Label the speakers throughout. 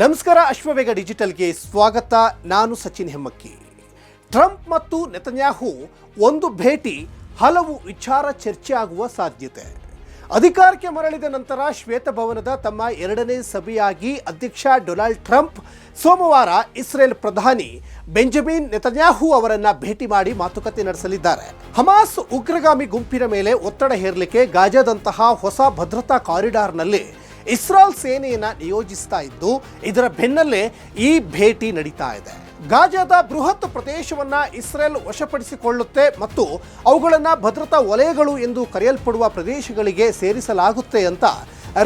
Speaker 1: ನಮಸ್ಕಾರ ಅಶ್ವವೇಗ ಡಿಜಿಟಲ್ಗೆ ಸ್ವಾಗತ. ನಾನು ಸಚಿನ್ ಹೆಮ್ಮಕ್ಕಿ. ಟ್ರಂಪ್ ಮತ್ತು ನೆತನ್ಯಾಹು ಒಂದು ಭೇಟಿ, ಹಲವು ವಿಚಾರ ಚರ್ಚೆ ಆಗುವ ಸಾಧ್ಯತೆ. ಅಧಿಕಾರಕ್ಕೆ ಮರಳಿದ ನಂತರ ಶ್ವೇತಭವನದ ತಮ್ಮ ಎರಡನೇ ಸಭೆಯಾಗಿ ಅಧ್ಯಕ್ಷ ಡೊನಾಲ್ಡ್ ಟ್ರಂಪ್, ಸೋಮವಾರ ಇಸ್ರೇಲ್ ಪ್ರಧಾನಿ ಬೆಂಜಮಿನ್ ನೆತನ್ಯಾಹು ಅವರನ್ನ ಭೇಟಿ ಮಾಡಿ ಮಾತುಕತೆ ನಡೆಸಲಿದ್ದಾರೆ. ಹಮಾಸ್ ಉಗ್ರಗಾಮಿ ಗುಂಪಿನ ಮೇಲೆ ಒತ್ತಡ ಹೇರಲಿಕ್ಕೆ ಗಾಜಾದಂತಹ ಹೊಸ ಭದ್ರತಾ ಕಾರಿಡಾರ್ನಲ್ಲಿ ಇಸ್ರಾಲ್ ಸೇನೆಯನ್ನು ನಿಯೋಜಿಸ್ತಾ ಇದ್ದು, ಇದರ ಬೆನ್ನಲ್ಲೇ ಈ ಭೇಟಿ ನಡೀತಾ ಇದೆ. ಗಾಜಾದ ಬೃಹತ್ ಪ್ರದೇಶವನ್ನ ಇಸ್ರೇಲ್ ವಶಪಡಿಸಿಕೊಳ್ಳುತ್ತೆ ಮತ್ತು ಅವುಗಳನ್ನು ಭದ್ರತಾ ವಲಯಗಳು ಎಂದು ಕರೆಯಲ್ಪಡುವ ಪ್ರದೇಶಗಳಿಗೆ ಸೇರಿಸಲಾಗುತ್ತೆ ಅಂತ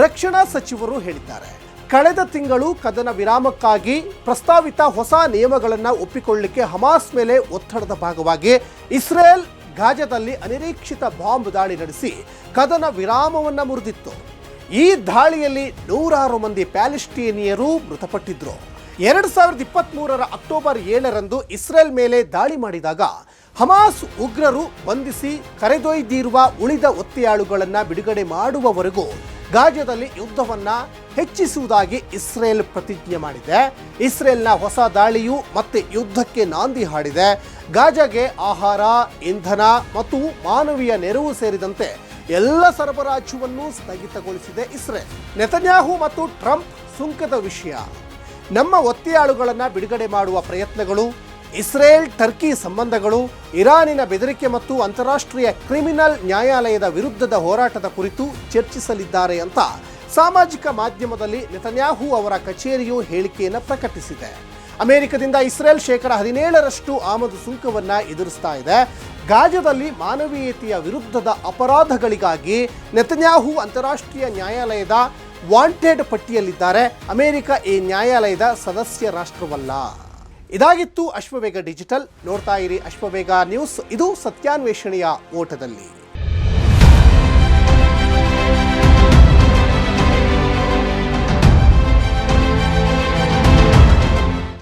Speaker 1: ರಕ್ಷಣಾ ಸಚಿವರು ಹೇಳಿದ್ದಾರೆ. ಕಳೆದ ತಿಂಗಳು ಕದನ ವಿರಾಮಕ್ಕಾಗಿ ಪ್ರಸ್ತಾವಿತ ಹೊಸ ನಿಯಮಗಳನ್ನು ಒಪ್ಪಿಕೊಳ್ಳಲಿಕ್ಕೆ ಹಮಾಸ್ ಮೇಲೆ ಒತ್ತಡದ ಭಾಗವಾಗಿ ಇಸ್ರೇಲ್ ಗಾಜಾದಲ್ಲಿ ಅನಿರೀಕ್ಷಿತ ಬಾಂಬ್ ದಾಳಿ ನಡೆಸಿ ಕದನ ವಿರಾಮವನ್ನು ಮುರಿದಿತ್ತು. ಈ ದಾಳಿಯಲ್ಲಿ ನೂರಾರು ಮಂದಿ ಪ್ಯಾಲೆಸ್ಟೀನಿಯರು ಮೃತಪಟ್ಟಿದ್ರು. ಎರಡು ಸಾವಿರದ ಇಪ್ಪತ್ತ್ಮೂರರ ಅಕ್ಟೋಬರ್ ಏಳರಂದು ಇಸ್ರೇಲ್ ಮೇಲೆ ದಾಳಿ ಮಾಡಿದಾಗ ಹಮಾಸ್ ಉಗ್ರರು ಬಂಧಿಸಿ ಕರೆದೊಯ್ದಿರುವ ಉಳಿದ ಒತ್ತೆಯಾಳುಗಳನ್ನು ಬಿಡುಗಡೆ ಮಾಡುವವರೆಗೂ ಗಾಜಾದಲ್ಲಿ ಯುದ್ಧವನ್ನ ಹೆಚ್ಚಿಸುವುದಾಗಿ ಇಸ್ರೇಲ್ ಪ್ರತಿಜ್ಞೆ ಮಾಡಿದೆ. ಇಸ್ರೇಲ್ನ ಹೊಸ ದಾಳಿಯು ಮತ್ತೆ ಯುದ್ಧಕ್ಕೆ ನಾಂದಿ ಹಾಡಿದೆ. ಗಾಜಾಗೆ ಆಹಾರ, ಇಂಧನ ಮತ್ತು ಮಾನವೀಯ ನೆರವು ಸೇರಿದಂತೆ ಎಲ್ಲ ಸರಬರಾಜುವನ್ನು ಸ್ಥಗಿತಗೊಳಿಸಿದೆ ಇಸ್ರೇಲ್. ನೆತನ್ಯಾಹು ಮತ್ತು ಟ್ರಂಪ್ ಸುಂಕದ ವಿಷಯ. ನಮ್ಮ ಒತ್ತೆಯಾಳುಗಳನ್ನು ಬಿಡುಗಡೆ ಮಾಡುವ ಪ್ರಯತ್ನಗಳು, ಇಸ್ರೇಲ್ ಟರ್ಕಿ ಸಂಬಂಧಗಳು, ಇರಾನಿನ ಬೆದರಿಕೆ ಮತ್ತು ಅಂತಾರಾಷ್ಟ್ರೀಯ ಕ್ರಿಮಿನಲ್ ನ್ಯಾಯಾಲಯದ ವಿರುದ್ಧದ ಹೋರಾಟದ ಕುರಿತು ಚರ್ಚಿಸಲಿದ್ದಾರೆ ಅಂತ ಸಾಮಾಜಿಕ ಮಾಧ್ಯಮದಲ್ಲಿ ನೆತನ್ಯಾಹು ಅವರ ಕಚೇರಿಯು ಹೇಳಿಕೆಯನ್ನು ಪ್ರಕಟಿಸಿದೆ. ಅಮೆರಿಕದಿಂದ ಇಸ್ರೇಲ್ ಶೇಕಡ ಹದಿನೇಳರಷ್ಟು ಆಮದು ಸುಂಕವನ್ನು ಎದುರಿಸ್ತಾ ಇದೆ. ಗಾಜಾದಲ್ಲಿ ಮಾನವೀಯತೆಯ ವಿರುದ್ಧದ ಅಪರಾಧಗಳಿಗಾಗಿ ನೆತನ್ಯಾಹು ಅಂತಾರಾಷ್ಟ್ರೀಯ ನ್ಯಾಯಾಲಯದ ವಾಂಟೆಡ್ ಪಟ್ಟಿಯಲ್ಲಿದ್ದಾರೆ. ಅಮೆರಿಕ ಈ ನ್ಯಾಯಾಲಯದ ಸದಸ್ಯ ರಾಷ್ಟ್ರವಲ್ಲ. ಇದಾಗಿತ್ತು ಅಶ್ವವೇಗ ಡಿಜಿಟಲ್. ನೋಡ್ತಾ ಇರಿ ಅಶ್ವವೇಗ ನ್ಯೂಸ್. ಇದು ಸತ್ಯಾನ್ವೇಷಣೆಯ ಓಟದಲ್ಲಿ.